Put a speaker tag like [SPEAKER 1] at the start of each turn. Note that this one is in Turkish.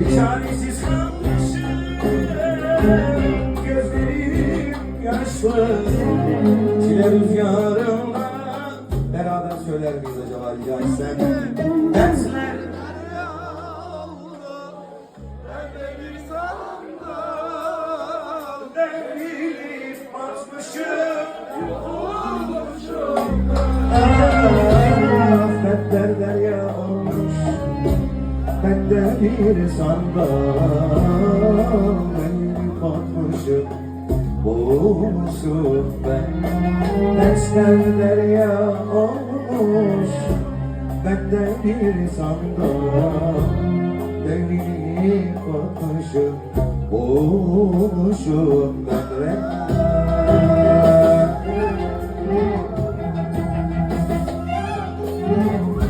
[SPEAKER 1] Çaresiz kalmışım. Gözlerim yaşlı. Çile rüzgarımla Beraber söyler miyiz acaba rica etsem? Dersler Devrilip batmışım Ben de bir sandal Elini batmışım Bulmuşum ben Desten derya olmuş Ben de bir sandal Elini batmışım Bulmuşum ben renk Thank you.